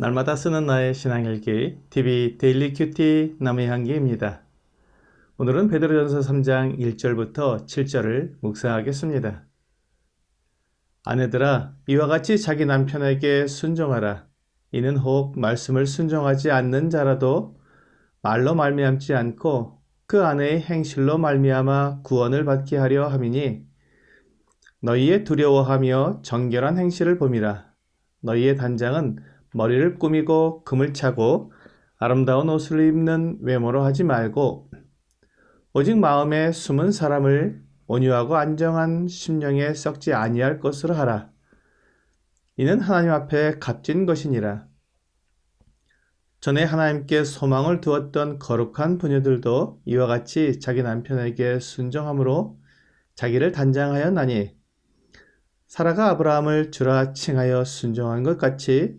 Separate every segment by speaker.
Speaker 1: 날마다 쓰는 나의 신앙일기 TV 데일리 큐티 남의향기입니다. 오늘은 베드로전서 3장 1절부터 7절을 묵상하겠습니다. 아내들아 이와 같이 자기 남편에게 순종하라. 이는 혹 말씀을 순종하지 않는 자라도 말로 말미암지 않고 그 아내의 행실로 말미암아 구원을 받게 하려 함이니 너희의 두려워하며 정결한 행실을 봄이라. 너희의 단장은 머리를 꾸미고 금을 차고 아름다운 옷을 입는 외모로 하지 말고 오직 마음에 숨은 사람을 온유하고 안정한 심령에 썩지 아니할 것으로 하라. 이는 하나님 앞에 값진 것이니라. 전에 하나님께 소망을 두었던 거룩한 부녀들도 이와 같이 자기 남편에게 순종함으로 자기를 단장하였나니 사라가 아브라함을 주라 칭하여 순종한 것 같이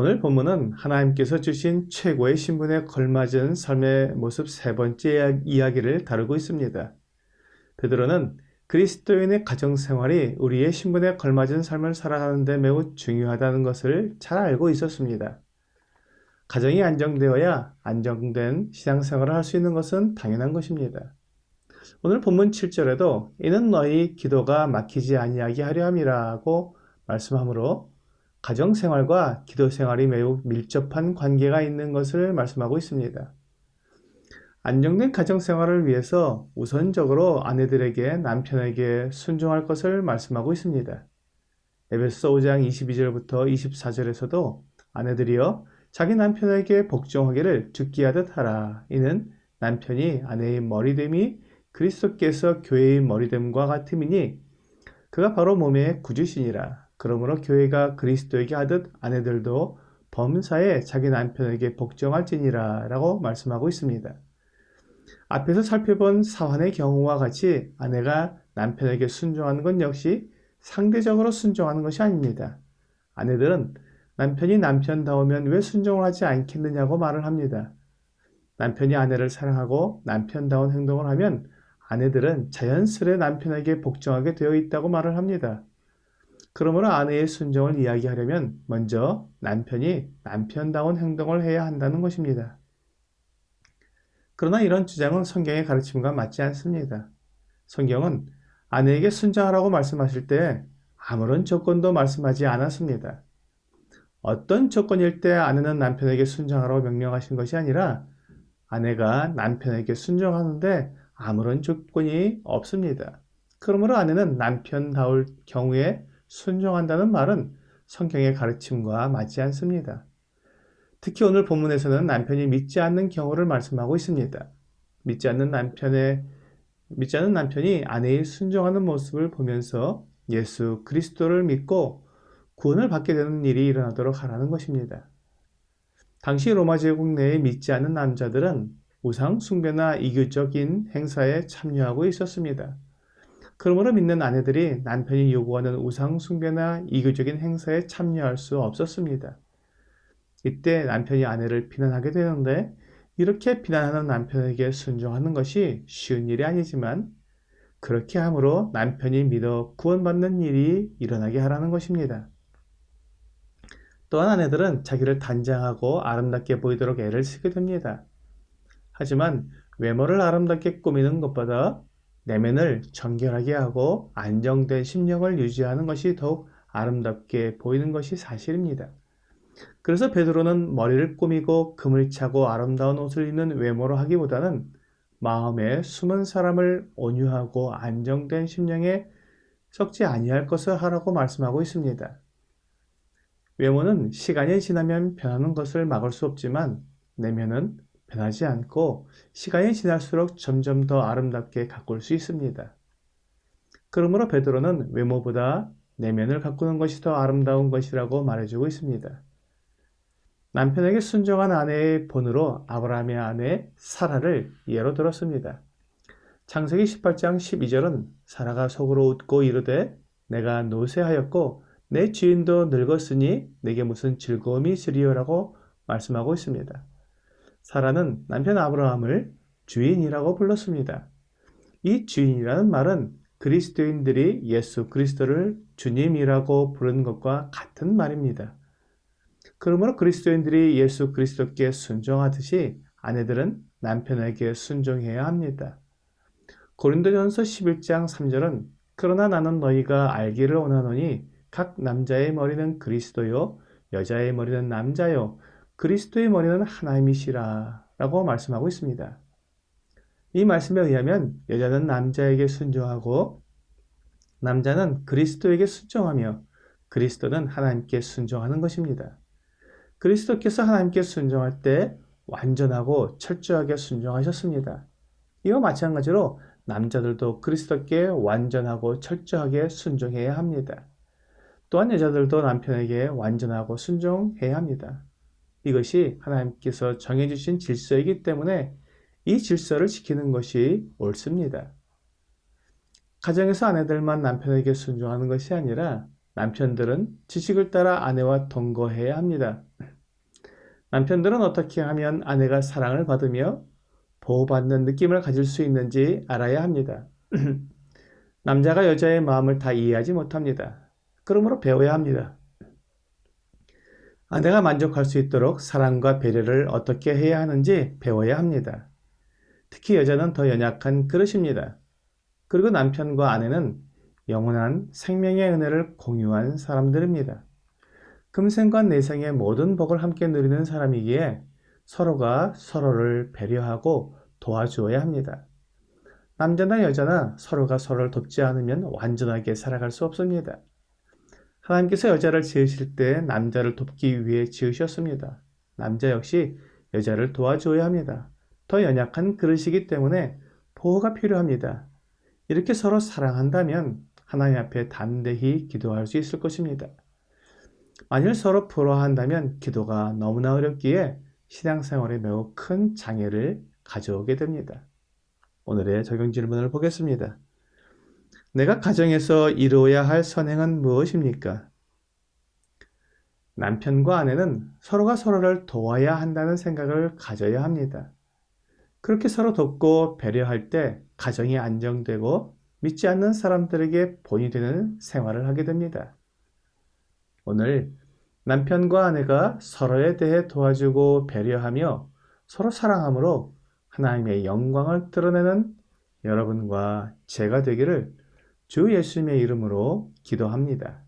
Speaker 1: 오늘 본문은 하나님께서 주신 최고의 신분에 걸맞은 삶의 모습 세 번째 이야기를 다루고 있습니다. 베드로는 그리스도인의 가정 생활이 우리의 신분에 걸맞은 삶을 살아가는 데 매우 중요하다는 것을 잘 알고 있었습니다. 가정이 안정되어야 안정된 신앙생활을 할 수 있는 것은 당연한 것입니다. 오늘 본문 7절에도 이는 너희 기도가 막히지 아니하게 하려 함이라고 말씀하므로 가정 생활과 기도 생활이 매우 밀접한 관계가 있는 것을 말씀하고 있습니다. 안정된 가정 생활을 위해서 우선적으로 아내들에게 남편에게 순종할 것을 말씀하고 있습니다. 에베소 5장 22절부터 24절에서도 아내들이여 자기 남편에게 복종하기를 죽기 하듯 하라. 이는 남편이 아내의 머리됨이 그리스도께서 교회의 머리됨과 같음이니 그가 바로 몸의 구주시니라. 그러므로 교회가 그리스도에게 하듯 아내들도 범사에 자기 남편에게 복종할지니라 라고 말씀하고 있습니다. 앞에서 살펴본 사환의 경우와 같이 아내가 남편에게 순종하는 건 역시 상대적으로 순종하는 것이 아닙니다. 아내들은 남편이 남편다우면 왜 순종을 하지 않겠느냐고 말을 합니다. 남편이 아내를 사랑하고 남편다운 행동을 하면 아내들은 자연스레 남편에게 복종하게 되어 있다고 말을 합니다. 그러므로 아내의 순종을 이야기하려면 먼저 남편이 남편다운 행동을 해야 한다는 것입니다. 그러나 이런 주장은 성경의 가르침과 맞지 않습니다. 성경은 아내에게 순종하라고 말씀하실 때 아무런 조건도 말씀하지 않았습니다. 어떤 조건일 때 아내는 남편에게 순종하라고 명령하신 것이 아니라 아내가 남편에게 순종하는데 아무런 조건이 없습니다. 그러므로 아내는 남편다울 경우에 순종한다는 말은 성경의 가르침과 맞지 않습니다. 특히 오늘 본문에서는 남편이 믿지 않는 경우를 말씀하고 있습니다. 믿지 않는 남편의 믿지 않는 남편이 아내의 순종하는 모습을 보면서 예수 그리스도를 믿고 구원을 받게 되는 일이 일어나도록 하라는 것입니다. 당시 로마 제국 내에 믿지 않는 남자들은 우상 숭배나 이교적인 행사에 참여하고 있었습니다. 그러므로 믿는 아내들이 남편이 요구하는 우상 숭배나 이교적인 행사에 참여할 수 없었습니다. 이때 남편이 아내를 비난하게 되는데 이렇게 비난하는 남편에게 순종하는 것이 쉬운 일이 아니지만 그렇게 함으로 남편이 믿어 구원받는 일이 일어나게 하라는 것입니다. 또한 아내들은 자기를 단장하고 아름답게 보이도록 애를 쓰게 됩니다. 하지만 외모를 아름답게 꾸미는 것보다 내면을 정결하게 하고 안정된 심령을 유지하는 것이 더욱 아름답게 보이는 것이 사실입니다. 그래서 베드로는 머리를 꾸미고 금을 차고 아름다운 옷을 입는 외모로 하기보다는 마음에 숨은 사람을 온유하고 안정된 심령에 썩지 아니할 것을 하라고 말씀하고 있습니다. 외모는 시간이 지나면 변하는 것을 막을 수 없지만 내면은 변하지 않고 시간이 지날수록 점점 더 아름답게 가꿀 수 있습니다. 그러므로 베드로는 외모보다 내면을 가꾸는 것이 더 아름다운 것이라고 말해주고 있습니다. 남편에게 순종한 아내의 본으로 아브라함의 아내 사라를 예로 들었습니다. 창세기 18장 12절은 사라가 속으로 웃고 이르되 내가 노쇠하였고 내 주인도 늙었으니 내게 무슨 즐거움이 있으리요라고 말씀하고 있습니다. 사라는 남편 아브라함을 주인이라고 불렀습니다. 이 주인이라는 말은 그리스도인들이 예수 그리스도를 주님이라고 부르는 것과 같은 말입니다. 그러므로 그리스도인들이 예수 그리스도께 순종하듯이 아내들은 남편에게 순종해야 합니다. 고린도전서 11장 3절은 그러나 나는 너희가 알기를 원하노니 각 남자의 머리는 그리스도요 여자의 머리는 남자요 그리스도의 머리는 하나님이시라 라고 말씀하고 있습니다. 이 말씀에 의하면 여자는 남자에게 순종하고 남자는 그리스도에게 순종하며 그리스도는 하나님께 순종하는 것입니다. 그리스도께서 하나님께 순종할 때 완전하고 철저하게 순종하셨습니다. 이와 마찬가지로 남자들도 그리스도께 완전하고 철저하게 순종해야 합니다. 또한 여자들도 남편에게 완전하고 순종해야 합니다. 이것이 하나님께서 정해주신 질서이기 때문에 이 질서를 지키는 것이 옳습니다. 가정에서 아내들만 남편에게 순종하는 것이 아니라 남편들은 지식을 따라 아내와 동거해야 합니다. 남편들은 어떻게 하면 아내가 사랑을 받으며 보호받는 느낌을 가질 수 있는지 알아야 합니다. 남자가 여자의 마음을 다 이해하지 못합니다. 그러므로 배워야 합니다. 아내가 만족할 수 있도록 사랑과 배려를 어떻게 해야 하는지 배워야 합니다. 특히 여자는 더 연약한 그릇입니다. 그리고 남편과 아내는 영원한 생명의 은혜를 공유한 사람들입니다. 금생과 내생의 모든 복을 함께 누리는 사람이기에 서로가 서로를 배려하고 도와주어야 합니다. 남자나 여자나 서로가 서로를 돕지 않으면 완전하게 살아갈 수 없습니다. 하나님께서 여자를 지으실 때 남자를 돕기 위해 지으셨습니다. 남자 역시 여자를 도와줘야 합니다. 더 연약한 그릇이기 때문에 보호가 필요합니다. 이렇게 서로 사랑한다면 하나님 앞에 담대히 기도할 수 있을 것입니다. 만일 서로 부러워한다면 기도가 너무나 어렵기에 신앙생활에 매우 큰 장애를 가져오게 됩니다. 오늘의 적용 질문을 보겠습니다. 내가 가정에서 이루어야 할 선행은 무엇입니까? 남편과 아내는 서로가 서로를 도와야 한다는 생각을 가져야 합니다. 그렇게 서로 돕고 배려할 때 가정이 안정되고 믿지 않는 사람들에게 본이 되는 생활을 하게 됩니다. 오늘 남편과 아내가 서로에 대해 도와주고 배려하며 서로 사랑함으로 하나님의 영광을 드러내는 여러분과 제가 되기를 주 예수님의 이름으로 기도합니다.